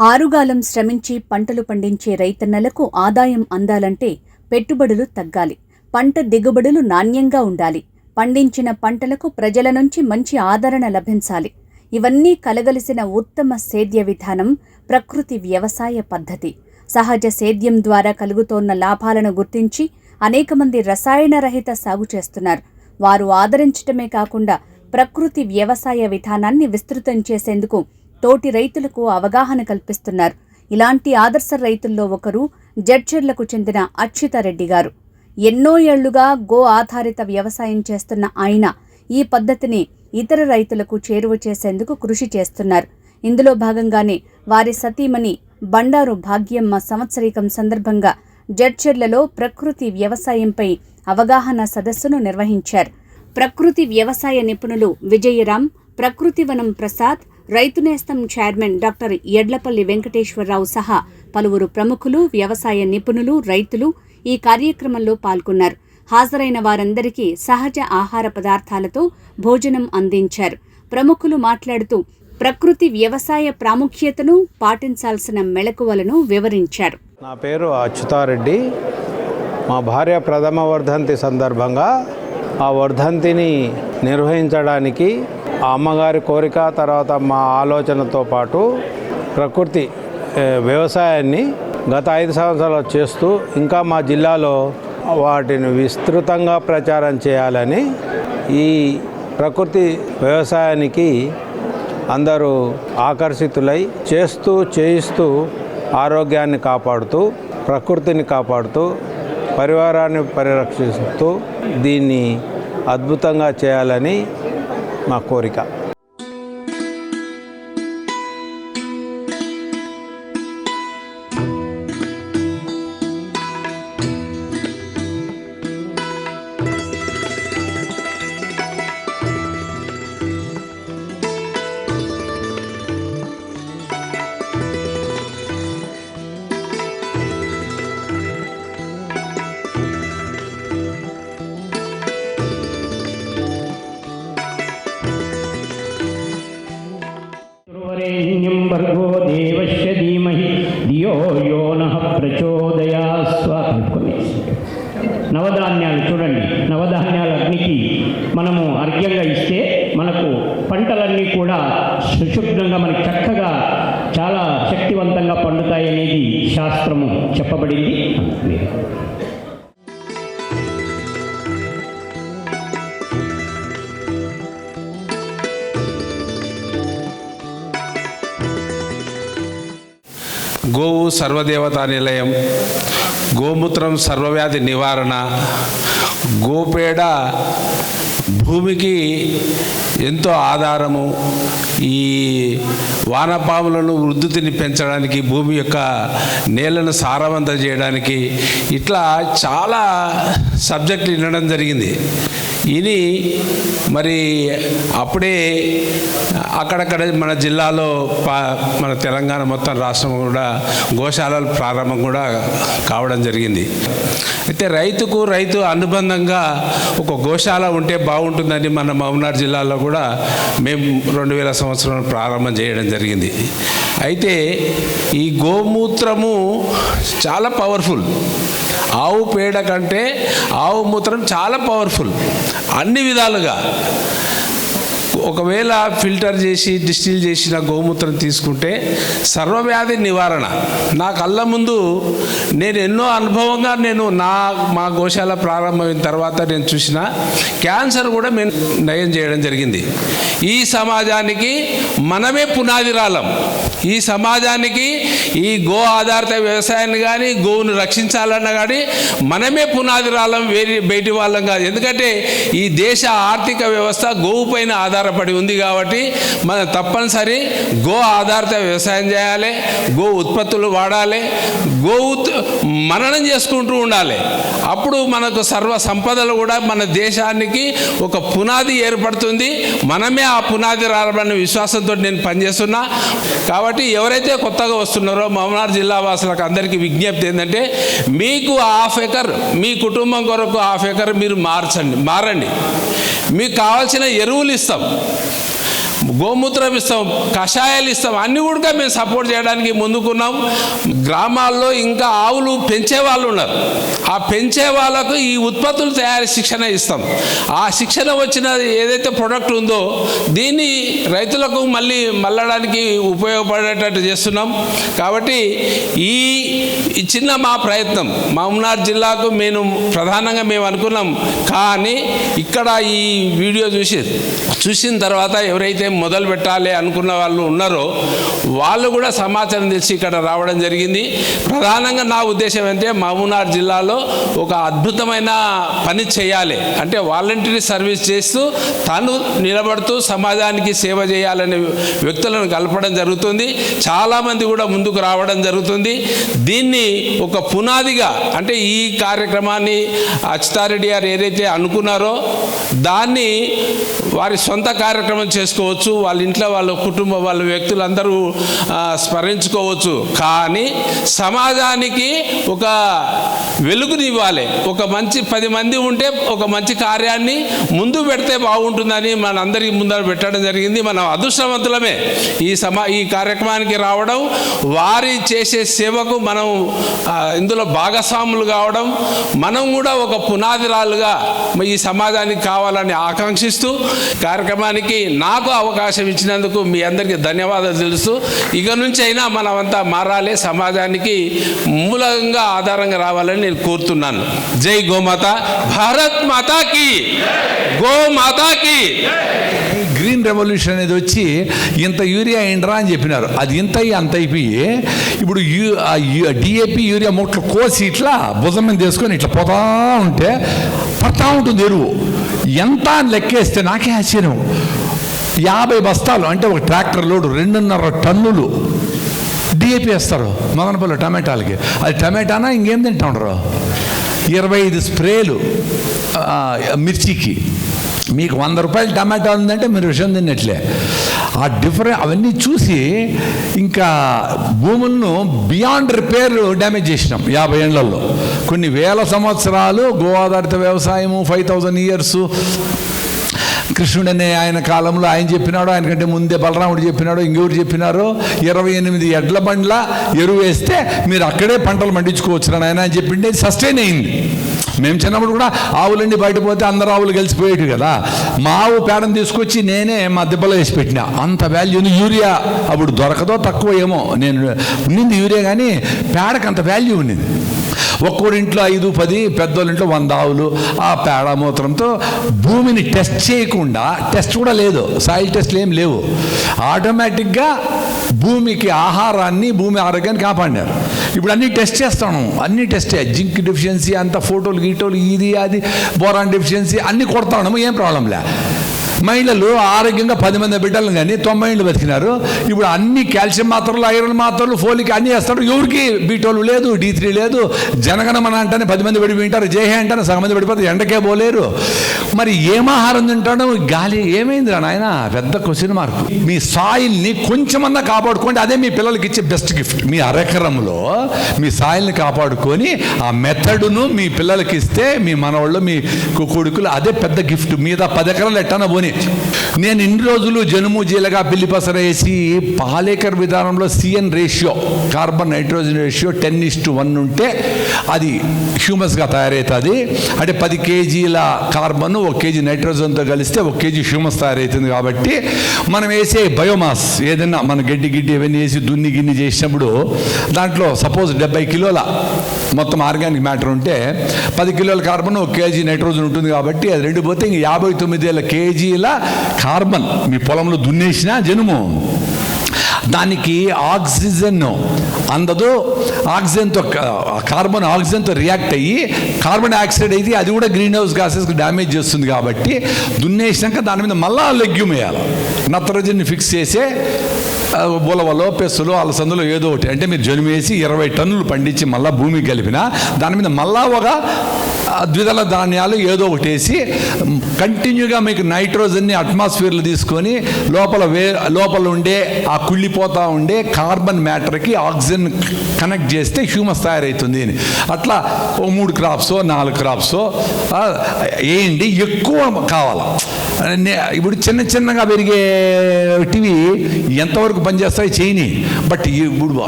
ఆరుగాలం శ్రమించి పంటలు పండించే రైతన్నలకు ఆదాయం అందాలంటే పెట్టుబడులు తగ్గాలి. పంట దిగుబడులు నాణ్యంగా ఉండాలి. పండించిన పంటలకు ప్రజల నుంచి మంచి ఆదరణ లభించాలి. ఇవన్నీ కలగలిసిన ఉత్తమ సేద్య విధానం ప్రకృతి వ్యవసాయ పద్ధతి. సహజ సేద్యం ద్వారా కలుగుతోన్న లాభాలను గుర్తించి అనేక మంది రసాయన రహిత సాగు చేస్తున్నారు. వారు ఆదరించటమే కాకుండా ప్రకృతి వ్యవసాయ విధానాన్ని విస్తృతం చేసేందుకు తోటి రైతులకు అవగాహన కల్పిస్తున్నారు. ఇలాంటి ఆదర్శ రైతుల్లో ఒకరు జడ్చర్లకు చెందిన అచ్యుతారెడ్డి గారు. ఎన్నో ఏళ్ళుగా గో ఆధారిత వ్యవసాయం చేస్తున్న ఆయన ఈ పద్ధతిని ఇతర రైతులకు చేరువ చేసేందుకు కృషి చేస్తున్నారు. ఇందులో భాగంగానే వారి సతీమణి బండారు భాగ్యమ్మ సంవత్సరీకం సందర్భంగా జడ్చర్లలో ప్రకృతి వ్యవసాయంపై అవగాహన సదస్సును నిర్వహించారు. ప్రకృతి వ్యవసాయ నిపుణులు విజయరామ్ ప్రకృతి వనం ప్రసాద్ రైతు నేస్తం చైర్మన్ డాక్టర్ ఎడ్లపల్లి వెంకటేశ్వరరావు సహా పలువురు ప్రముఖులు వ్యవసాయ నిపుణులు రైతులు ఈ కార్యక్రమంలో పాల్గొన్నారు. హాజరైన వారందరికీ సహజ ఆహార పదార్థాలతో భోజనం అందించారు. ప్రముఖులు మాట్లాడుతూ ప్రకృతి వ్యవసాయ ప్రాముఖ్యతను పాటించాల్సిన మెళకువలను వివరించారు. నా పేరు అచ్యుతారెడ్డి. మా భార్య ప్రథమ వర్ధంతి సందర్భంగా ఆ వర్ధంతిని నిర్వహించడానికి ఆ అమ్మగారి కోరిక తర్వాత మా ఆలోచనతో పాటు ప్రకృతి వ్యవసాయాన్ని గత ఐదు సంవత్సరాలు చేస్తూ ఇంకా మా జిల్లాలో వాటిని విస్తృతంగా ప్రచారం చేయాలని ఈ ప్రకృతి వ్యవసాయానికి అందరూ ఆకర్షితులై చేస్తూ చేయిస్తూ ఆరోగ్యాన్ని కాపాడుతూ ప్రకృతిని కాపాడుతూ పరివారాన్ని పరిరక్షిస్తూ దీన్ని అద్భుతంగా చేయాలని మా కోరిక. గోవు సర్వదేవతా నిలయం గోమూత్రం సర్వవ్యాధి నివారణ గోపేడ భూమికి ఎంతో ఆధారము. ఈ వానపాములను వృద్ధిని పెంచడానికి భూమి యొక్క నేలను సారవంతం చేయడానికి ఇట్లా చాలా సబ్జెక్టులు వినడం జరిగింది. ఇది మరి అప్పుడే అక్కడక్కడ మన జిల్లాలో పా మన తెలంగాణ మొత్తం రాష్ట్రం కూడా గోశాలలు ప్రారంభం కూడా కావడం జరిగింది. అయితే రైతుకు రైతు అనుబంధంగా ఒక గోశాల ఉంటే బాగుంటుందని మన మహబూబ్నగర్ జిల్లాలో కూడా మేము రెండు వేల సంవత్సరం ప్రారంభం చేయడం జరిగింది. అయితే ఈ గోమూత్రము చాలా పవర్ఫుల్ ఆవు పేడ కంటే ఆవు మూత్రం చాలా పవర్ఫుల్ అన్ని విధాలుగా ఒకవేళ ఫిల్టర్ చేసి డిస్టిల్ చేసిన గోమూత్రం తీసుకుంటే సర్వవ్యాధి నివారణ. నా కళ్ళ ముందు నేను ఎన్నో అనుభవంగా నేను నా మా గోశాల ప్రారంభమైన తర్వాత నేను చూసిన క్యాన్సర్ కూడా మేము నయం చేయడం జరిగింది. ఈ సమాజానికి మనమే పునాది రాలం ఈ సమాజానికి ఈ గో ఆధారిత వ్యవసాయాన్ని కానీ గోవును రక్షించాలన్నా కానీ మనమే పునాది రాలం వేరే బయటి వాళ్ళం కాదు. ఎందుకంటే ఈ దేశ ఆర్థిక వ్యవస్థ గోవు పైన ఆధారపడి ఉంది కాబట్టి మనం తప్పనిసరి గో ఆధారిత వ్యవసాయం చేయాలి గో ఉత్పత్తులు వాడాలి గో ఉత్ మననం చేసుకుంటూ ఉండాలి. అప్పుడు మనకు సర్వ సంపదలు కూడా మన దేశానికి ఒక పునాది ఏర్పడుతుంది. మనమే ఆ పునాది రావాలన్న విశ్వాసంతో నేను పనిచేస్తున్నా. కాబట్టి ఎవరైతే కొత్తగా వస్తున్నారో మమనార్ జిల్లా వాసులకు అందరికీ విజ్ఞప్తి ఏంటంటే మీకు హాఫ్ ఎకర్ మీ కుటుంబం కొరకు హాఫ్ ఎకర్ మీరు మార్చండి మారండి. మీకు కావాల్సిన ఎరువులు ఇస్తాం. love. గోమూత్రం ఇస్తాం కషాయాలు ఇస్తాం అన్ని కూడా మేము సపోర్ట్ చేయడానికి ముందుకున్నాం. గ్రామాల్లో ఇంకా ఆవులు పెంచే వాళ్ళు ఉన్నారు. ఆ పెంచే వాళ్ళకు ఈ ఉత్పత్తులు తయారీ శిక్షణ ఇస్తాం. ఆ శిక్షణ వచ్చిన ఏదైతే ప్రొడక్ట్ ఉందో దీన్ని రైతులకు మళ్ళీ మళ్ళడానికి ఉపయోగపడేటట్టు చేస్తున్నాం. కాబట్టి ఈ ఈ చిన్న మా ప్రయత్నం మహమ్నార్ జిల్లాకు మేము ప్రధానంగా మేము అనుకున్నాం. కానీ ఇక్కడ ఈ వీడియో చూసి చూసిన తర్వాత ఎవరైతే మొదలు పెట్టాలి అనుకున్న వాళ్ళు ఉన్నారో వాళ్ళు కూడా సమాచారం తెలిసి ఇక్కడ రావడం జరిగింది. ప్రధానంగా నా ఉద్దేశం అంటే మహబూబ్నగర్ జిల్లాలో ఒక అద్భుతమైన పని చేయాలి. అంటే వాలంటరీ సర్వీస్ చేస్తూ తను నిలబడుతూ సమాజానికి సేవ చేయాలనే వ్యక్తులను కలపడం జరుగుతుంది. చాలామంది కూడా ముందుకు రావడం జరుగుతుంది. దీన్ని ఒక పునాదిగా అంటే ఈ కార్యక్రమాన్ని అచ్యుతారెడ్డి గారు ఏదైతే అనుకున్నారో దాన్ని వారి సొంత కార్యక్రమం చేసుకోవచ్చు. వాళ్ళ ఇంట్లో వాళ్ళ కుటుంబ వాళ్ళ వ్యక్తులందరూ స్మరించుకోవచ్చు. కానీ సమాజానికి ఒక వెలుగునివ్వాలి ఒక మంచి పది మంది ఉంటే ఒక మంచి కార్యాన్ని ముందు పెడితే బాగుంటుందని మన అందరికీ ముందర పెట్టడం జరిగింది. మనం అదృష్టవంతులమే. ఈ సమా ఈ కార్యక్రమానికి రావడం వారి చేసే సేవకు మనం ఇందులో భాగస్వాములు కావడం మనం కూడా ఒక పునాదిరాలుగా ఈ సమాజానికి కావాలని ఆకాంక్షిస్తూ కార్యక్రమానికి నాకు అవకాశం ఇచ్చినందుకు మీ అందరికీ ధన్యవాదాలు తెలుసు ఇక నుంచి అయినా మనమంతా మారాలి సమాజానికి మూలంగా ఆధారంగా రావాలని నేను కోరుతున్నాను. జై గోమాత భారత్ మాతాకి! గోమాతాకి గ్రీన్ రెవల్యూషన్ అనేది వచ్చి ఇంత యూరియా అయిండ్రా అని చెప్పినారు. అది ఇంత అయ్యి అంత అయిపోయి ఇప్పుడు యూ డిఏపి యూరియా మొక్కలు కోసి ఇట్లా భుజం మీద తీసుకొని ఇట్లా పోతా ఉంటే పడతా ఉంటుంది ఎరువు. ఎంత లెక్కేస్తే నాకే ఆశ్చర్యం. యాభై బస్తాలు అంటే ఒక ట్రాక్టర్ లోడు రెండున్నర టన్నులు డిఏపి వేస్తారు మదనపల్లి టమాటాలకి. అది టమాటానా ఇంకేం తింటా ఉండరు ఇరవై ఐదు స్ప్రేలు మిర్చికి. మీకు వంద రూపాయలు టమాటా ఉందంటే మీరు విషయం తిన్నట్లే. ఆ డిఫరెంట్ అవన్నీ చూసి ఇంకా భూములను బియాండ్ రిపేర్ డ్యామేజ్ చేసినాం యాభై ఏళ్ళలో కొన్ని వేల సంవత్సరాలు గో ఆధారిత వ్యవసాయము ఫైవ్ థౌజండ్ ఇయర్స్ కృష్ణుడనే ఆయన కాలంలో ఆయన చెప్పినాడు ఆయన కంటే ముందే బలరాముడు చెప్పినాడు ఇంకెవరు చెప్పినారు ఇరవై ఎనిమిది ఎడ్ల బండ్ల ఎరువు వేస్తే మీరు అక్కడే పంటలు పండించుకోవచ్చు ఆయన అని చెప్పిండే సస్టైన్ అయింది. మేము చిన్నప్పుడు కూడా ఆవులన్నీ బయట పోతే అందరు ఆవులు కలిసిపోయేటి కదా. మా ఆవు పేడను తీసుకొచ్చి నేనే మా దెబ్బలో వేసి పెట్టిన. అంత వాల్యూ యూరియా. అప్పుడు దొరకదో తక్కువ ఏమో. నేను ఉన్నింది యూరియా కానీ పేడకు అంత వాల్యూ ఉన్నింది. ఒక్కోరింట్లో ఐదు పది పెద్దోళ్ళింట్లో వంద ఆవులు. ఆ పేడ మూత్రంతో భూమిని టెస్ట్ చేయకుండా టెస్ట్ కూడా లేదు. సాయిల్ టెస్ట్లు ఏం లేవు. ఆటోమేటిక్గా భూమికి ఆహారాన్ని భూమి ఆరోగ్యాన్ని కాపాడినారు. ఇప్పుడు అన్నీ టెస్ట్ చేస్తాను. అన్ని టెస్ట్ జింక్ డెఫిషియన్సీ అంత ఫోటోలు గీటోలు ఇది అది బోరాన్ డెఫిషియన్సీ అన్నీ కొడతాను. ఏం ప్రాబ్లం లే. మహిళలు ఆరోగ్యంగా పది మంది బిడ్డలు కానీ తొంభై ఏళ్ళు బతికినారు. ఇప్పుడు అన్ని కాల్షియం మాత్రలు ఐరన్ మాత్రలు ఫోలిక్ అన్నీ వేస్తారు. ఎవరికి? బీటోలు లేదు డి త్రీ లేదు. జనగణమన అంటేనే పది మంది పడి వింటారు జేహే అంటేనే సగం మంది పడిపోతారు ఎండకే పోలేరు. మరి ఏం ఆహారం తింటాడో? గాలి. ఏమైంది రా నాయన? పెద్ద క్వశ్చన్ మార్క్. మీ సాయిల్ని కొంచెమన్నా కాపాడుకోండి. అదే మీ పిల్లలకి ఇచ్చే బెస్ట్ గిఫ్ట్. మీ అరెకరంలో మీ సాయిల్ని కాపాడుకొని ఆ మెథడును మీ పిల్లలకి ఇస్తే మీ మనవాళ్ళు మీ కు- కొడుకులు అదే పెద్ద గిఫ్ట్. మీద పది ఎకరాలు ఎట్టన పోని. నేను ఇన్ని రోజులు జనుము జీలగా పిల్లిపసర వేసి పాలేకర్ విధానంలో CN ratio carbon nitrogen ratio ten is to one ఉంటే అది హ్యూమస్గా తయారవుతుంది అంటే పది కేజీల కార్బన్ ఒక కేజీ నైట్రోజన్తో కలిస్తే ఒక కేజీ హ్యూమస్ తయారవుతుంది కాబట్టి మనం వేసే బయోమాస్ ఏదైనా మన గడ్డి గిడ్డి ఇవన్నీ వేసి దున్ని గిన్ని చేసినప్పుడు దాంట్లో సపోజ్ డెబ్బై కిలోల మొత్తం ఆర్గానిక్ మ్యాటర్ ఉంటే పది కిలోల కార్బన్ ఒక కేజీ నైట్రోజన్ ఉంటుంది కాబట్టి అది రెండు పోతే ఇంక యాభై తొమ్మిది వేల కేజీల కార్బన్ మీ పొలంలో దున్నేసిన జనుము. దానికి ఆక్సిజన్ అందదు. ఆక్సిజన్తో కార్బన్ ఆక్సిజన్తో రియాక్ట్ అయ్యి కార్బన్ డైఆక్సైడ్ అయితే అది కూడా గ్రీన్ హౌస్ గ్యాసెస్కి డ్యామేజ్ చేస్తుంది కాబట్టి దున్నేసినాక దాని మీద మళ్ళా లెగ్యూమ్ వేయాలి. నత్రజన్ని ఫిక్స్ చేసే ఆ, పెస్సులు అలసందులు ఏదో ఒకటి. అంటే మీరు జనుమేసి ఇరవై టన్నులు పండించి మళ్ళా భూమి కలిపిన దాని మీద మళ్ళా ఒక ద్విదళ ధాన్యాలు ఏదో ఒకటి వేసి కంటిన్యూగా మీకు నైట్రోజన్ని అట్మాస్ఫియర్లు తీసుకొని లోపల వే లోపల ఉండే ఆ కుళ్ళిపోతూ ఉండే కార్బన్ మ్యాటర్కి ఆక్సిజన్ కనెక్ట్ చేస్తే హ్యూమస్ తయారవుతుంది అని. అట్లా ఓ మూడు క్రాప్స్ నాలుగు క్రాప్స్ వేయండి. ఎక్కువ కావాలి? ఇప్పుడు చిన్న చిన్నగా పెరిగే టీవీ ఎంతవరకు పనిచేస్తాయి చేయని. బట్ ఇప్పుడు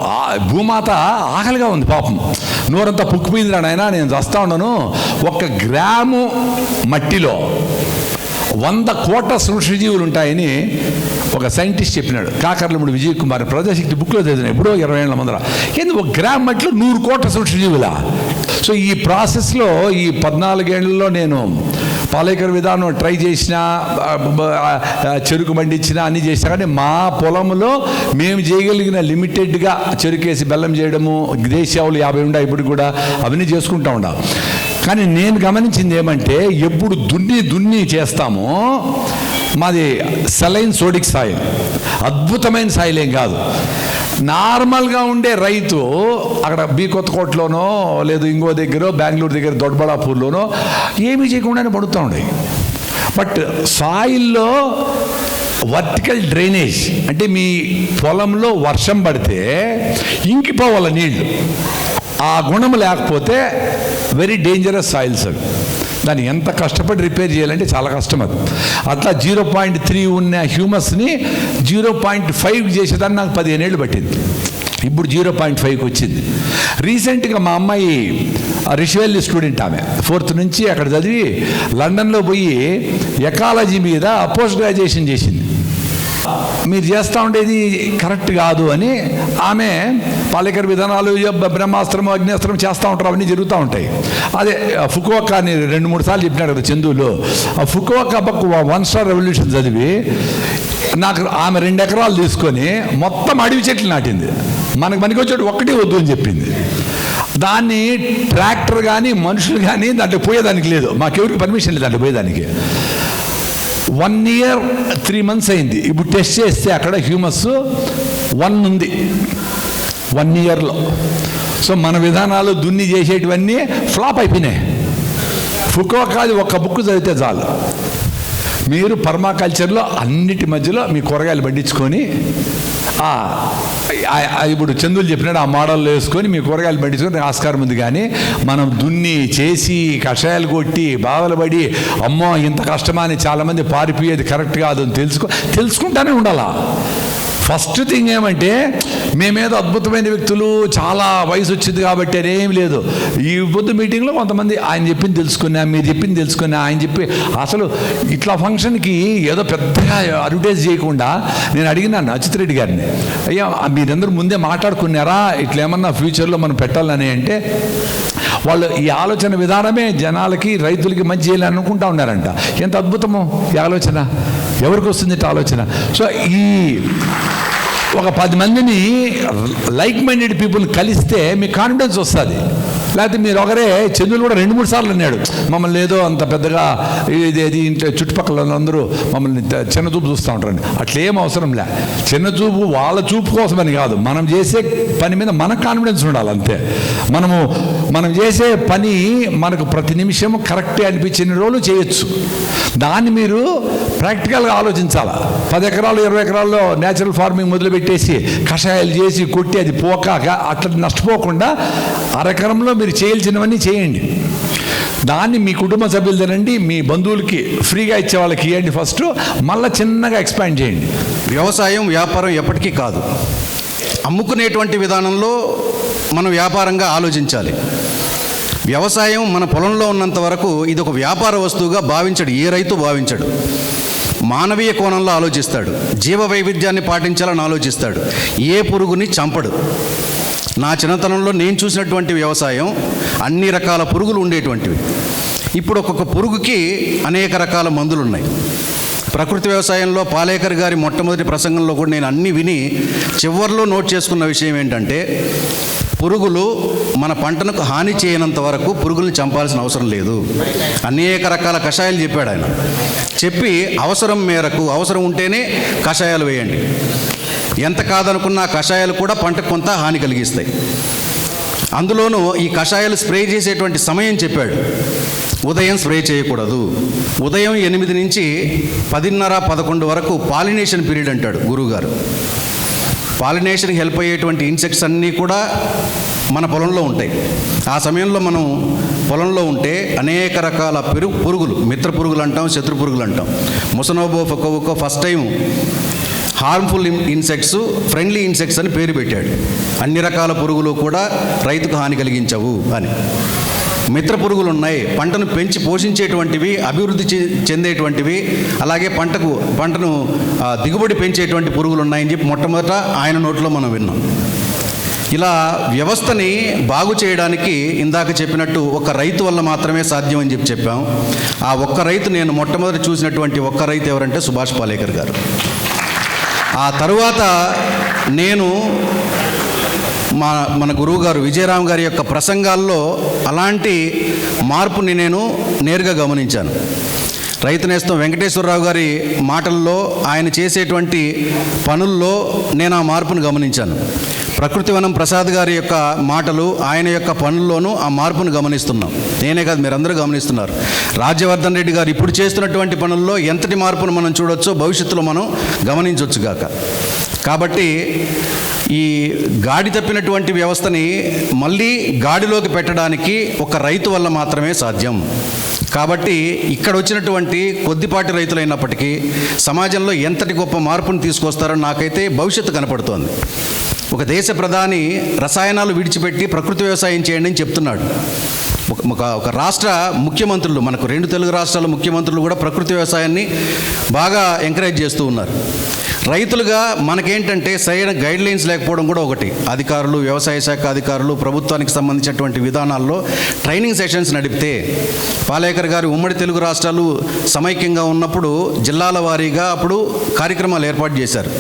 భూమాత ఆకలిగా ఉంది పాపం. నోరంతా పుక్కిపోయింది నాయన నేను చస్తా ఉన్నాను. ఒక్క గ్రాము మట్టిలో వంద కోట్ల సృష్టిజీవులు ఉంటాయని ఒక సైంటిస్ట్ చెప్పినాడు. కాకర్లముడు విజయ్ కుమార్ ప్రజాశక్తి బుక్లో చదివిన ఎప్పుడో ఇరవై ఏళ్ళ ముందర. ఏంది ఒక గ్రామ్ మట్టిలో నూరు కోట్ల సృష్టిజీవులా? సో ఈ ప్రాసెస్లో ఈ పద్నాలుగేళ్ళలో నేను పాలేకర్ విధానం ట్రై చేసిన చెరుకు పండించిన అన్ని చేసినా కానీ మా పొలంలో మేము చేయగలిగిన లిమిటెడ్గా చెరుకేసి బెల్లం చేయడము దేశావులు యాభై ఉండా ఇప్పుడు కూడా అవన్నీ చేసుకుంటా ఉండా. కానీ నేను గమనించింది ఏమంటే ఎప్పుడు దున్ని దున్ని చేస్తామో మాది సెలైన్ సోడిక్ సాయిల్ అద్భుతమైన సాయిల్ ఏం కాదు. నార్మల్గా ఉండే రైతు అక్కడ బీ కొత్తకోటలోనో లేదు ఇంకో దగ్గర బెంగళూరు దగ్గర దొడ్బడాపూర్లోనో ఏమీ చేయకుండానే పడుతూ ఉండే. బట్ సాయిల్లో వర్టికల్ డ్రైనేజ్ అంటే మీ పొలంలో వర్షం పడితే ఇంకిపోవాల నీళ్ళు. ఆ గుణం లేకపోతే వెరీ డేంజరస్ సాయిల్స్ అవి. దాన్ని ఎంత కష్టపడి రిపేర్ చేయాలంటే చాలా కష్టం అది. అట్లా జీరో పాయింట్ త్రీ ఉన్న హ్యూమస్ని జీరో పాయింట్ ఫైవ్ చేసేదాన్ని నాకు పదిహేను ఏళ్ళు పట్టింది. ఇప్పుడు జీరో పాయింట్ ఫైవ్కి వచ్చింది. రీసెంట్గా మా అమ్మాయి రిషివెల్లి స్టూడెంట్ ఆమె. ఫోర్త్ నుంచి అక్కడ చదివి లండన్లో పోయి ఎకాలజీ మీద పోస్ట్ గ్రాడ్యుయేషన్ చేసింది. మీరు చేస్తూ ఉండేది కరెక్ట్ కాదు అని ఆమె పాలేకర్ విధానాలు బ్రహ్మాస్త్రం అగ్నిస్త్రం చేస్తూ ఉంటారు అవన్నీ జరుగుతూ ఉంటాయి. అదే ఫుకువక్క అని రెండు మూడు సార్లు చెప్పినాడు కదా చందులో. ఆ ఫుకువక్క పక్క వన్ స్టార్ రెవల్యూషన్ చదివి నాకు ఆమె రెండు ఎకరాలు తీసుకొని మొత్తం అడవి చెట్లు నాటింది. మనకు మనకి వచ్చేటి ఒక్కటే వద్దు అని చెప్పింది. దాన్ని ట్రాక్టర్ కానీ మనుషులు కానీ దాంట్లో పోయేదానికి లేదు. మాకెవరికి పర్మిషన్ లేదు దాంట్లో పోయేదానికి. వన్ ఇయర్ త్రీ మంత్స్ అయింది. ఇప్పుడు టెస్ట్ చేస్తే అక్కడ హ్యూమస్ వన్ ఉంది. వన్ ఇయర్లో సో మన విధానాలు దున్ని చేసేటివన్నీ ఫ్లాప్ అయిపోయినాయి. ఫుకోకాది ఒక్క బుక్ చదివితే చాలు. మీరు పర్మాకల్చర్లో అన్నిటి మధ్యలో మీ కూరగాయలు పండించుకొని ఇప్పుడు చందులు చెప్పినాడు ఆ మోడల్ వేసుకొని మీ కూరగాయలు పండించుకొని ఆస్కారం ఉంది కానీ మనం దున్ని చేసి కషాయాలు కొట్టి బాధలు పడి అమ్మో ఇంత కష్టమా అని చాలామంది పారిపోయేది కరెక్ట్ కాదు అని తెలుసుకో తెలుసుకుంటానే ఉండాలా? ఫస్ట్ థింగ్ ఏమంటే మేమేదో అద్భుతమైన వ్యక్తులు చాలా వయసు వచ్చింది కాబట్టి అదేం లేదు. ఈ పొద్దు మీటింగ్లో కొంతమంది ఆయన చెప్పింది తెలుసుకున్నా మీరు చెప్పింది తెలుసుకున్నా ఆయన చెప్పి అసలు ఇట్లా ఫంక్షన్కి ఏదో పెద్దగా అడ్వర్టైజ్ చేయకుండా నేను అడిగినాను అచిత్రెడ్డి రెడ్డి గారిని అయ్యా మీరందరూ ముందే మాట్లాడుకున్నారా? ఇట్లా ఏమన్నా ఫ్యూచర్లో మనం పెట్టాలని అంటే వాళ్ళు ఈ ఆలోచన విధానమే జనాలకి రైతులకి మంచి చేయాలని అనుకుంటా ఉన్నారంట. ఎంత అద్భుతమో ఈ ఆలోచన. ఎవరికి వస్తుంది ఆలోచన? సో ఈ ఒక పది మందిని లైక్ మైండెడ్ పీపుల్ కలిస్తే మీ కాన్ఫిడెన్స్ వస్తుంది. లేకపోతే మీరు ఒకరే చంద్రులు కూడా రెండు మూడు సార్లు అన్నాడు. మమ్మల్ని ఏదో అంత పెద్దగా ఇది ఇది ఇంట్లో చుట్టుపక్కల అందరూ మమ్మల్ని చిన్న చూపు చూస్తూ ఉంటారండి అట్లేం అవసరం లే. చిన్న చూపు వాళ్ళ చూపు కోసమని కాదు. మనం చేసే పని మీద మనకు కాన్ఫిడెన్స్ ఉండాలి అంతే. మనము మనం చేసే పని మనకు ప్రతి నిమిషం కరెక్టే అనిపించిన రోజులు చేయొచ్చు. దాన్ని మీరు ప్రాక్టికల్గా ఆలోచించాలి? పది ఎకరాలు ఇరవై ఎకరాల్లో నేచురల్ ఫార్మింగ్ మొదలుపెట్టేసి కషాయాలు చేసి కొట్టి అది పోకాక అట్లా నష్టపోకుండా అరెకరంలో మీరు చేయాల్సినవన్నీ చేయండి. దాన్ని మీ కుటుంబ సభ్యులు తినండి మీ బంధువులకి ఫ్రీగా ఇచ్చే వాళ్ళకి ఇవ్వండి ఫస్ట్ మళ్ళీ చిన్నగా ఎక్స్పాండ్ చేయండి. వ్యవసాయం వ్యాపారం ఎప్పటికీ కాదు. అమ్ముకునేటువంటి విధానంలో మనం వ్యాపారంగా ఆలోచించాలి. వ్యవసాయం మన పొలంలో ఉన్నంత వరకు ఇది ఒక వ్యాపార వస్తువుగా భావించడు ఏ రైతు భావించడు. మానవీయ కోణంలో ఆలోచిస్తాడు జీవ వైవిధ్యాన్ని పాటించాలని ఆలోచిస్తాడు ఏ పురుగుని చంపడు. నా చిన్నతనంలో నేను చూసినటువంటి వ్యవసాయం అన్ని రకాల పురుగులు ఉండేటువంటివి. ఇప్పుడు ఒక్కొక్క పురుగుకి అనేక రకాల మందులు ఉన్నాయి ప్రకృతి వ్యవసాయంలో పాలేకర్ గారి మొట్టమొదటి ప్రసంగంలో కూడా నేను అన్ని విని చివరిలో నోట్ చేసుకున్న విషయం ఏంటంటే పురుగులు మన పంటలకు హాని చేయనంత వరకు పురుగుల్ని చంపాల్సిన అవసరం లేదు. అనేక రకాల కషాయాలు చెప్పాడు ఆయన. చెప్పి అవసరం మేరకు అవసరం ఉంటేనే కషాయాలు వేయండి. ఎంత కాదనుకున్న కషాయాలు కూడా పంటకు కొంత హాని కలిగిస్తాయి. అందులోనూ ఈ కషాయాలు స్ప్రే చేసేటువంటి సమయం చెప్పాడు. ఉదయం స్ప్రే చేయకూడదు. ఉదయం ఎనిమిది నుంచి పదిన్నర పదకొండు వరకు పాలినేషన్ పీరియడ్ అంటాడు గురువుగారు. పాలినేషన్కి హెల్ప్ అయ్యేటువంటి ఇన్సెక్ట్స్ అన్నీ కూడా మన పొలంలో ఉంటాయి. ఆ సమయంలో మనం పొలంలో ఉంటే అనేక రకాల పెరుగు పురుగులు మిత్ర పురుగులు అంటాం శత్రు పురుగులు అంటాం. Masanobu Fukuoka first time harmful insects friendly insects అని పేరు పెట్టాడు. అన్ని రకాల పురుగులు కూడా రైతుకు హాని కలిగించవు అని. మిత్ర పురుగులు ఉన్నాయి పంటను పెంచి పోషించేటువంటివి అభివృద్ధి చెందేటువంటివి అలాగే పంటకు పంటను దిగుబడి పెంచేటువంటి పురుగులు ఉన్నాయని చెప్పి మొట్టమొదట ఆయన నోట్లో మనం విన్నాం. ఇలా వ్యవస్థని బాగు చేయడానికి ఇందాక చెప్పినట్టు ఒక రైతు వల్ల మాత్రమే సాధ్యం అని చెప్పి చెప్పాం. ఆ ఒక్క రైతు నేను మొట్టమొదటి చూసినటువంటి ఒక్క రైతు ఎవరంటే సుభాష్ పాలేకర్ గారు. ఆ తరువాత నేను మా మన గురువు గారు విజయరామ్ గారి యొక్క ప్రసంగాల్లో అలాంటి మార్పుని నేను నేరుగా గమనించాను. రైతు నేస్తం వెంకటేశ్వరరావు గారి మాటల్లో ఆయన చేసేటువంటి పనుల్లో నేను ఆ మార్పును గమనించాను. ప్రకృతి వనం ప్రసాద్ గారి యొక్క మాటలు ఆయన యొక్క పనుల్లోనూ ఆ మార్పును గమనిస్తున్నాం. నేనే కాదు మీరందరూ గమనిస్తున్నారు. రాజ్యవర్ధన్ రెడ్డి గారు ఇప్పుడు చేస్తున్నటువంటి పనుల్లో ఎంతటి మార్పును మనం చూడొచ్చో భవిష్యత్తులో మనం గమనించవచ్చు గాక. కాబట్టి ఈ గాడి తప్పినటువంటి వ్యవస్థని మళ్ళీ గాడిలోకి పెట్టడానికి ఒక రైతు వల్ల మాత్రమే సాధ్యం. కాబట్టి ఇక్కడ వచ్చినటువంటి కొద్దిపాటి రైతులైనప్పటికీ సమాజంలో ఎంతటి గొప్ప మార్పును తీసుకొస్తారో నాకైతే భవిష్యత్తు కనపడుతోంది. ఒక దేశ ప్రధాని రసాయనాలు విడిచిపెట్టి ప్రకృతి వ్యవసాయం చేయండి అని చెప్తున్నాడు. ఒక- ఒక రాష్ట్ర ముఖ్యమంత్రులు మనకు రెండు తెలుగు రాష్ట్రాల ముఖ్యమంత్రులు కూడా ప్రకృతి వ్యవసాయాన్ని బాగా ఎంకరేజ్ చేస్తూ ఉన్నారు. రైతులుగా మనకేంటంటే సరైన గైడ్ లైన్స్ లేకపోవడం కూడా ఒకటి. అధికారులు వ్యవసాయ శాఖ అధికారులు ప్రభుత్వానికి సంబంధించినటువంటి విధానాల్లో ట్రైనింగ్ సెషన్స్ నడిపితే పాలేకర్ గారు ఉమ్మడి తెలుగు రాష్ట్రాలు సమైక్యంగా ఉన్నప్పుడు జిల్లాల వారీగా అప్పుడు కార్యక్రమాలు ఏర్పాటు చేశారు.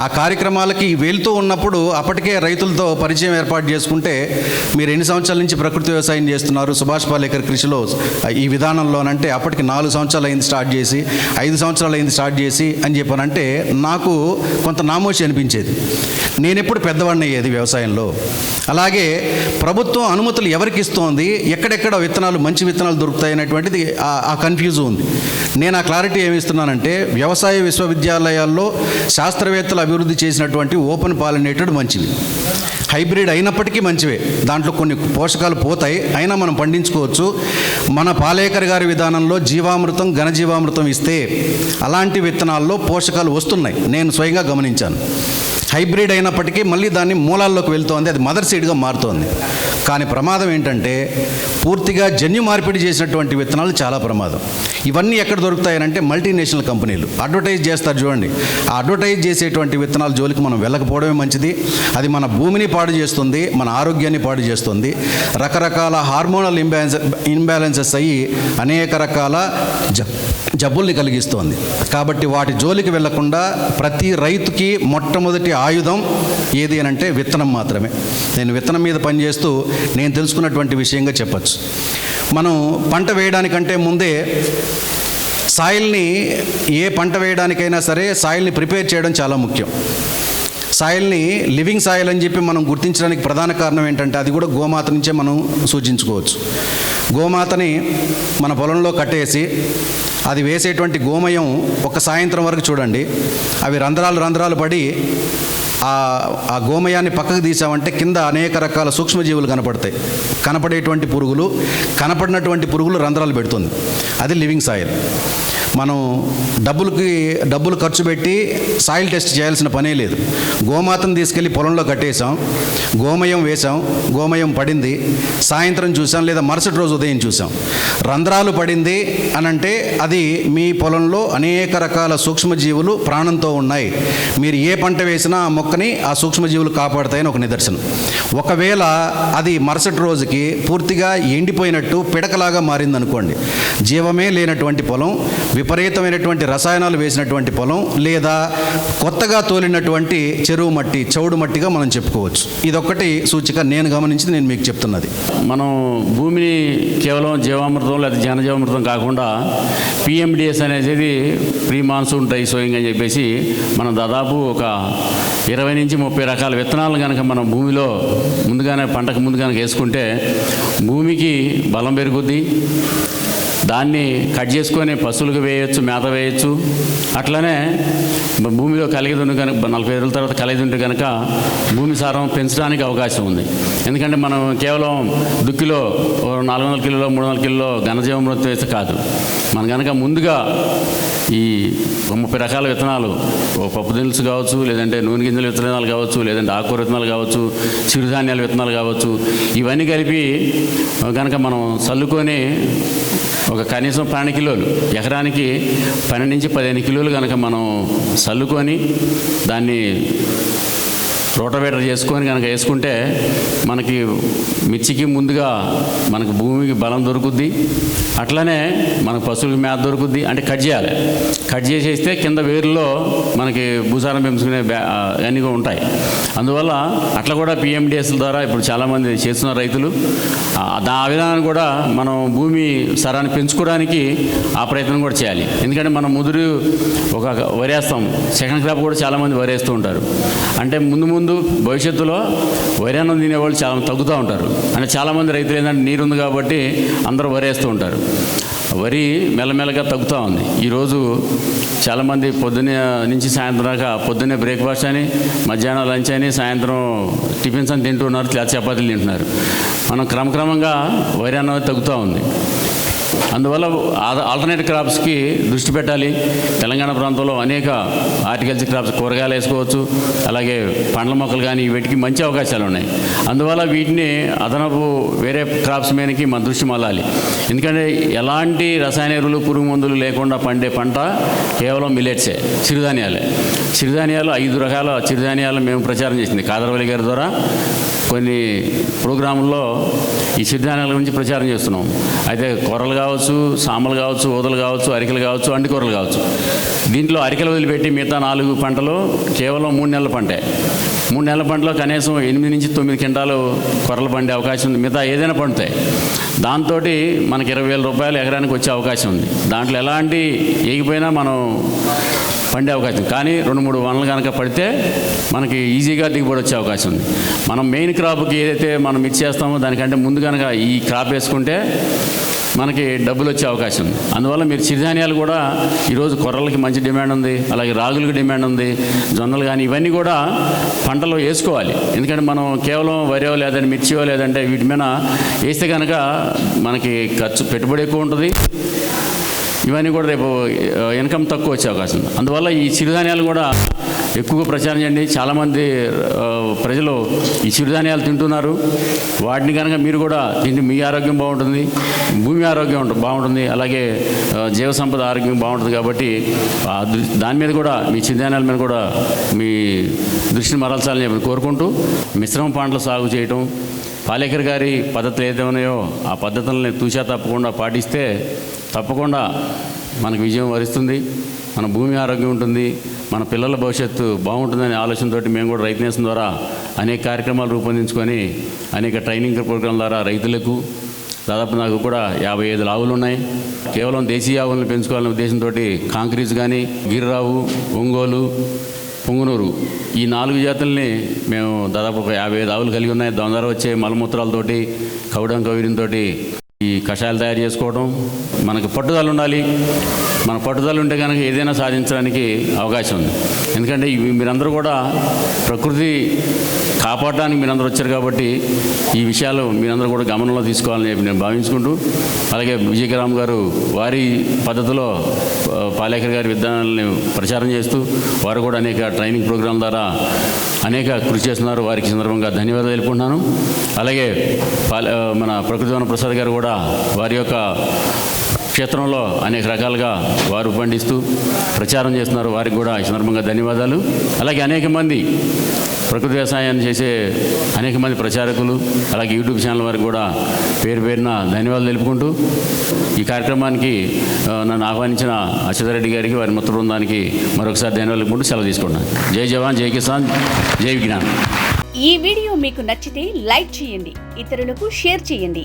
ఆ కార్యక్రమాలకి వెళ్తూ ఉన్నప్పుడు అప్పటికే రైతులతో పరిచయం ఏర్పాటు చేసుకుంటే మీరు ఎన్ని సంవత్సరాల నుంచి ప్రకృతి వ్యవసాయం చేస్తున్నారు? సుభాష్ పాలేకర్ కృషిలో ఈ విధానంలోనంటే అప్పటికి నాలుగు సంవత్సరాలు అయింది స్టార్ట్ చేసి ఐదు సంవత్సరాలు అయింది స్టార్ట్ చేసి అని చెప్పానంటే నాకు కొంత నామోషి అనిపించేది. నేను ఎప్పుడు పెద్దవాడిని అయ్యేది వ్యవసాయంలో. అలాగే ప్రభుత్వం అనుమతులు ఎవరికి ఇస్తోంది ఎక్కడెక్కడ విత్తనాలు మంచి విత్తనాలు దొరుకుతాయి అనేటువంటిది ఆ- ఆ కన్ఫ్యూజ్ ఉంది. నేను ఆ క్లారిటీ ఏమి ఇస్తున్నానంటే వ్యవసాయ విశ్వవిద్యాలయాల్లో శాస్త్రవేత్తలు అభివృద్ధి చేసినటువంటి ఓపెన్ పాలినేటెడ్ మంచివి హైబ్రిడ్ అయినప్పటికీ మంచివే. దాంట్లో కొన్ని పోషకాలు పోతాయి. అయినా మనం పండించుకోవచ్చు. మన పాలేకర్ గారి విధానంలో జీవామృతం ఘనజీవామృతం ఇస్తే అలాంటి విత్తనాల్లో పోషకాలు వస్తున్నాయి. నేను స్వయంగా గమనించాను. హైబ్రిడ్ అయినప్పటికీ మళ్ళీ దాన్ని మూలాల్లోకి వెళ్తోంది అది మదర్ సీడ్గా మారుతోంది. కానీ ప్రమాదం ఏంటంటే పూర్తిగా జన్యు మార్పిడి చేసినటువంటి విత్తనాలు చాలా ప్రమాదం. ఇవన్నీ ఎక్కడ దొరుకుతాయనంటే మల్టీనేషనల్ కంపెనీలు. అడ్వర్టైజ్ చేస్తారు చూడండి. ఆ అడ్వర్టైజ్ చేసేటువంటి విత్తనాల జోలికి మనం వెళ్ళకపోవడమే మంచిది. అది మన భూమిని పాడు చేస్తుంది మన ఆరోగ్యాన్ని పాడు చేస్తుంది. రకరకాల హార్మోనల్ ఇంబ్యాలెన్స్ ఇంబ్యాలెన్సెస్ అయ్యి అనేక రకాల జబ్బుల్ని కలిగిస్తోంది. కాబట్టి వాటి జోలికి వెళ్ళకుండా ప్రతి రైతుకి మొట్టమొదటి ఆయుధం ఏది అని అంటే విత్తనం మాత్రమే. నేను విత్తనం మీద పనిచేస్తూ నేను తెలుసుకున్నటువంటి విషయంగా చెప్పచ్చు. మనం పంట వేయడానికంటే ముందే సాయిల్ని ఏ పంట వేయడానికైనా సరే సాయిల్ని ప్రిపేర్ చేయడం చాలా ముఖ్యం. సాయిల్ని లివింగ్ సాయిల్ అని చెప్పి మనం గుర్తించడానికి ప్రధాన కారణం ఏంటంటే అది కూడా గోమాత నుంచే మనం సూచించుకోవచ్చు. గోమాతని మన పొలంలో కట్టేసి అది వేసేటువంటి గోమయం ఒక సాయంత్రం వరకు చూడండి. అవి రంధ్రాలు రంధ్రాలు పడి ఆ గోమయాన్ని పక్కకు తీసామంటే కింద అనేక రకాల సూక్ష్మజీవులు కనపడతాయి. కనపడేటువంటి పురుగులు కనపడినటువంటి పురుగులు రంధ్రాలు పెడుతుంది. అది లివింగ్ సాయిల్. మనం డబ్బులకి డబ్బులు ఖర్చు పెట్టి సాయిల్ టెస్ట్ చేయాల్సిన పనే లేదు. గోమాతను తీసుకెళ్ళి పొలంలో కట్టేసాం గోమయం వేసాం గోమయం పడింది. సాయంత్రం చూసాం లేదా మరుసటి రోజు ఉదయం చూసాం రంధ్రాలు పడింది అని అంటే అది మీ పొలంలో అనేక రకాల సూక్ష్మజీవులు ప్రాణంతో ఉన్నాయి. మీరు ఏ పంట వేసినా ఆ మొక్కని ఆ సూక్ష్మజీవులు కాపాడుతాయని ఒక నిదర్శనం. ఒకవేళ అది మరుసటి రోజుకి పూర్తిగా ఎండిపోయినట్టు పిడకలాగా మారిందనుకోండి. జీవమే లేనటువంటి పొలం విపరీతమైనటువంటి రసాయనాలు వేసినటువంటి పొలం లేదా కొత్తగా తోలినటువంటి చెరువు మట్టి చౌడు మట్టిగా మనం చెప్పుకోవచ్చు. ఇదొక్కటి సూచిక నేను గమనించింది నేను మీకు చెప్తున్నది. మనం భూమిని కేవలం జీవామృతం లేదా జనజీవామృతం కాకుండా పిఎండిఎస్ అనేది ప్రీ మాన్సూన్ డ్రై సోయింగ్ అని చెప్పేసి మనం దాదాపు ఒక ఇరవై నుంచి ముప్పై రకాల విత్తనాలు కనుక మనం భూమిలో ముందుగానే పంటకు ముందు కనుక వేసుకుంటే భూమికి బలం పెరుగుద్ది దాన్ని కట్ చేసుకొని పశువులకు వేయొచ్చు మేత వేయొచ్చు. అట్లనే భూమిలో కలిగి ఉండి కనుక నలభై రోజుల తర్వాత కలిగి ఉంటే కనుక భూమి సారం పెంచడానికి అవకాశం ఉంది. ఎందుకంటే మనం కేవలం దుక్కిలో ఓ నాలుగు వందల కిలోలో మూడు వందల కిలోలో ఘనజీవమృతం వేస్తే కాదు. మనం కనుక ముందుగా ఈ ముప్పై రకాల విత్తనాలు ఓ పప్పు దినుసు కావచ్చు లేదంటే నూనె గింజల విత్తనాలు కావచ్చు లేదంటే ఆకుకూర విత్తనాలు కావచ్చు చిరుధాన్యాల విత్తనాలు కావచ్చు ఇవన్నీ కలిపి కనుక మనం చల్లుకొని ఒక కనీసం పన్నెండు కిలోలు. ఎకరానికి పన్నెండు నుంచి పదిహేను కిలోలు కనుక మనం చల్లుకొని దాన్ని రోటవేటర్ చేసుకొని కనుక వేసుకుంటే మనకి మిర్చికి ముందుగా మనకు భూమికి బలం దొరుకుద్ది. అట్లనే మనకు పశువులకి మేత దొరుకుద్ది. అంటే కట్ చేయాలి. కట్ చేసేస్తే కింద వేరులో మనకి భూసారం పెంచుకునే బ్యా అన్నీ కూడా ఉంటాయి. అందువల్ల అట్లా కూడా పిఎండిఎస్ల ద్వారా ఇప్పుడు చాలామంది చేస్తున్న రైతులు ఆ దా- విధానం కూడా మనం భూమి సరాన్ని పెంచుకోవడానికి ఆ ప్రయత్నం కూడా చేయాలి. ఎందుకంటే మనం ముదురు ఒక వరేస్తాం. సెకండ్ క్రాప్ కూడా చాలామంది వరేస్తూ ఉంటారు. అంటే ముందు ముందు భవిష్యత్తులో వరి అన్నం తినేవాళ్ళు చాలా తగ్గుతూ ఉంటారు. అంటే చాలామంది రైతులు ఏంటంటే నీరు ఉంది కాబట్టి అందరూ వరేస్తూ ఉంటారు. వరి మెల్లమెల్లగా తగ్గుతూ ఉంది. ఈరోజు చాలామంది పొద్దున్నే నుంచి సాయంత్రం దాకా పొద్దున్నే బ్రేక్ఫాస్ట్ అని మధ్యాహ్నం లంచ్ అని సాయంత్రం టిఫిన్స్ అని తింటున్నారు చపాతీలు తింటున్నారు. మనం క్రమక్రమంగా వరి అన్నది తగ్గుతూ ఉంది. అందువల్ల ఆల్టర్నేట్ క్రాప్స్కి దృష్టి పెట్టాలి. తెలంగాణ ప్రాంతంలో అనేక ఆర్టికల్చర్ క్రాప్స్ కూరగాయలు వేసుకోవచ్చు. అలాగే పండ్ల మొక్కలు కానీ వీటికి మంచి అవకాశాలు ఉన్నాయి. అందువల్ల వీటిని అదనపు వేరే క్రాప్స్ మీదకి మన దృష్టి మళ్ళాలి. ఎందుకంటే ఎలాంటి రసాయన ఎరువులు పురుగు మందులు లేకుండా పండే పంట కేవలం మిలెట్సే చిరుధాన్యాలే. చిరుధాన్యాలు ఐదు రకాల చిరుధాన్యాలు మేము ప్రచారం చేసింది. కాదరవల్లి గారి ద్వారా కొన్ని ప్రోగ్రాముల్లో ఈ సిద్ధానాల గురించి ప్రచారం చేస్తున్నాం. అయితే కూరలు కావచ్చు సామలు కావచ్చు ఊదలు కావచ్చు అరికలు కావచ్చు అంటి కూరలు కావచ్చు. దీంట్లో అరికలు వదిలిపెట్టి మిగతా నాలుగు పంటలు కేవలం మూడు నెలల పంటే. మూడు నెలల పంటలో కనీసం ఎనిమిది నుంచి తొమ్మిది క్వింటాలు కొరలు పండే అవకాశం ఉంది. మిగతా ఏదైనా పండుతాయి. దాంతో మనకి ఇరవై వేల రూపాయలు ఎకరానికి వచ్చే అవకాశం ఉంది. దాంట్లో ఎలాంటి ఏగిపోయినా మనం పండే అవకాశం కానీ రెండు మూడు వనలు కనుక పడితే మనకి ఈజీగా దిగుబడి వచ్చే అవకాశం ఉంది. మనం మెయిన్ క్రాప్కి ఏదైతే మనం మిర్చి దానికంటే ముందు కనుక ఈ క్రాప్ వేసుకుంటే మనకి డబ్బులు వచ్చే అవకాశం ఉంది. అందువల్ల మీరు చిరుధాన్యాలు కూడా ఈరోజు కొర్రలకి మంచి డిమాండ్ ఉంది. అలాగే రాగులకి డిమాండ్ ఉంది. జొన్నలు కానీ ఇవన్నీ కూడా పంటలో వేసుకోవాలి. ఎందుకంటే మనం కేవలం వరియో లేదంటే మిర్చియో లేదంటే వీటి మీద వేస్తే కనుక మనకి ఖర్చు పెట్టుబడి ఎక్కువ ఉంటుంది. ఇవన్నీ కూడా రేపు ఇన్కమ్ తక్కువ వచ్చే అవకాశం ఉంది. అందువల్ల ఈ చిరుధాన్యాలు కూడా ఎక్కువగా ప్రచారం చేయండి. చాలామంది ప్రజలు ఈ చిరుధాన్యాలు తింటున్నారు. వాటిని కనుక మీరు కూడా తింటే మీ ఆరోగ్యం బాగుంటుంది భూమి ఆరోగ్యం ఉంటుంది బాగుంటుంది అలాగే జీవ సంపద ఆరోగ్యం బాగుంటుంది కాబట్టి దాని మీద కూడా మీ చిరుధాన్యాల మీద కూడా మీ దృష్టిని మరల్చాలని చెప్పి కోరుకుంటూ మిశ్రమ పంటలు సాగు చేయటం పాలేకర్ గారి పద్ధతులు ఏదైనాయో ఉన్నాయో ఆ పద్ధతులని తూచా తప్పకుండా పాటిస్తే తప్పకుండా మనకు విజయం వరిస్తుంది. మన భూమి ఆరోగ్యం ఉంటుంది. మన పిల్లల భవిష్యత్తు బాగుంటుందనే ఆలోచనతోటి మేము కూడా రైతు నేసం ద్వారా అనేక కార్యక్రమాలు రూపొందించుకొని అనేక ట్రైనింగ్ ప్రోగ్రాం ద్వారా రైతులకు దాదాపు నాకు కూడా యాభై ఐదు ఆవులు ఉన్నాయి. కేవలం దేశీయ ఆవులను పెంచుకోవాలనే ఉద్దేశంతో కాంక్రీజ్ కానీ గిరిరావు ఒంగోలు పొంగునూరు ఈ నాలుగు జాతుల్ని మేము దాదాపు ఒక యాభై ఐదు ఆవులు కలిగి ఉన్నాయి. దాని ద్వారా వచ్చే మలమూత్రాలతోటి కౌడం కవిరింతోటి ఈ కషాయాలు తయారు చేసుకోవడం మనకు పట్టుదల ఉండాలి. మన పట్టుదల ఉంటే కనుక ఏదైనా సాధించడానికి అవకాశం ఉంది. ఎందుకంటే మీరందరూ కూడా ప్రకృతి కాపాడడానికి మీరందరూ వచ్చారు కాబట్టి ఈ విషయాలు మీరందరూ కూడా గమనంలో తీసుకోవాలని చెప్పి నేను భావించుకుంటూ అలాగే విజయరామ్ గారు వారి పద్ధతిలో పాలేకర్ గారి విధానాలని ప్రచారం చేస్తూ వారు కూడా అనేక ట్రైనింగ్ ప్రోగ్రాం ద్వారా అనేక కృషి చేస్తున్నారు. వారికి సందర్భంగా ధన్యవాదాలు తెలుపుకుంటున్నాను. అలాగే పాలే ప్రకృతి వన ప్రసాద్ గారు కూడా వారి యొక్క క్షేత్రంలో అనేక రకాలుగా వారు పండిస్తూ ప్రచారం చేస్తున్నారు. వారికి కూడా ఈ సందర్భంగా ధన్యవాదాలు. అలాగే అనేక మంది ప్రకృతి వ్యవసాయాన్ని చేసే అనేక మంది ప్రచారకులు అలాగే యూట్యూబ్ ఛానల్ వారికి కూడా పేరు పేరున ధన్యవాదాలు తెలుపుకుంటూ ఈ కార్యక్రమానికి నన్ను ఆహ్వానించిన అచ్యుతారెడ్డి గారికి వారి మొత్తం బృందానికి మరొకసారి ధన్యవాదాలు తెలుపుకుంటూ సెలవు తీసుకుంటున్నాను. జై జవాన్ జై కిసాన్ జై విజ్ఞాన్. ఈ వీడియో మీకు నచ్చితే లైక్ చేయండి ఇతరులకు షేర్ చేయండి.